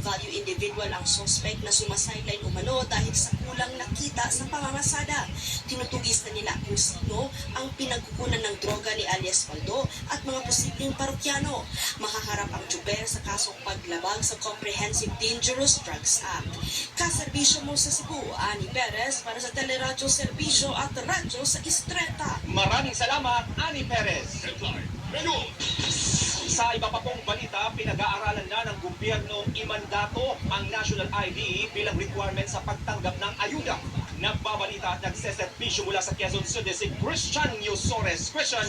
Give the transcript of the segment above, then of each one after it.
value individual ang suspect na sumasideline umano dahil sa kulang nakita sa pangangasada. Tinutugis na nila kung sino ang pinagkukunan ng droga ni alias Waldo at mga posibleng parokyano. Mahaharap ang Juber sa kasong paglabag sa Comprehensive Dangerous Drugs Act. Kaserbisyo mo sa Cebu, Ani Perez para sa Teleradyo Serbisyo at Radyo sa Istreta. Maraming salamat, Ani Perez. Headline ngayon. Sa iba pa pong balita, pinag-aaralan na ng gobyernong imandato ang National ID bilang requirement sa pagtanggap ng ayuda. Nagbabalita at nagseservisyo mula sa Quezon City si Christian Yusores. Christian,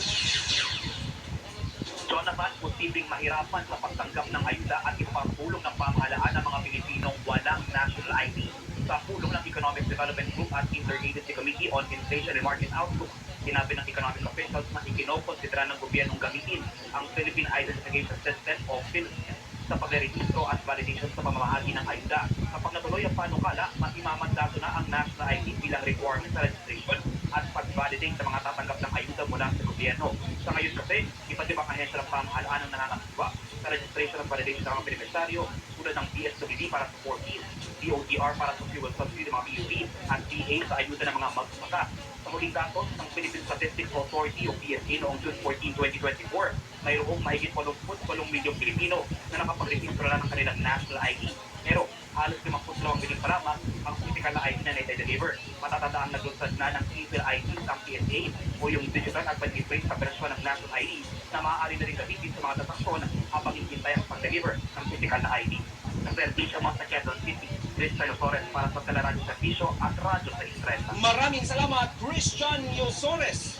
Jonathan, posibleng mahirapan sa pagtanggap ng ayuda at ipapulong ng pamahalaan ng mga Pilipinong walang national ID. Sa pulong ng Economic Development Group at Interagency Committee on Inflation and Market Outlook, sinabi ng economic officials na ikinokonsidera ng gobyernong gamitin ang Philippine Identification System o PhilSys sa pagre-registro at validation sa pamamahagi ng ayuda. Kapag natuloy ang panukala, maimamandato na ang national ID bilang requirement sa registration at pag-validate sa mga tatanggap ng ayuda mula sa gobyerno. Sa ngayon kasi, iba't ibang ahensya ng pamahalaan ang nangangakuha sa registration at validation ng mga beneficiaryo tulad ng DSWD para sa 4Ps, DOTR para sa fuel subsidy ng mga PUV at DA sa ayuda ng mga magsasaka. Sa datos ng Philippine Statistics Authority o PSA noong June 14, 2024, mayroong mahigit 88 milyong Pilipino na nakapag-register na ng kanilang national ID. Pero halos 52 milyong pa lamang ang physical na ID na na-deliver. Matatandaan naglunsad na ng civil ID sa PSA o yung digital advantage sa versyon ng national ID na maaari na rin gamitin sa mga transaksyon habang hinihintay ang pag-deliver ng physical na ID. Ang servisyo mo sa Quezon City, Christian Flores para sa Teleradyo Servisyo at Radyo sa Istresa. maraming salamat, Christian Yusores.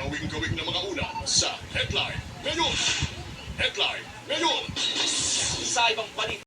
Gawing-gawing na mga ulat sa Headline ngayon. Headline ngayon. Sa ibang balita,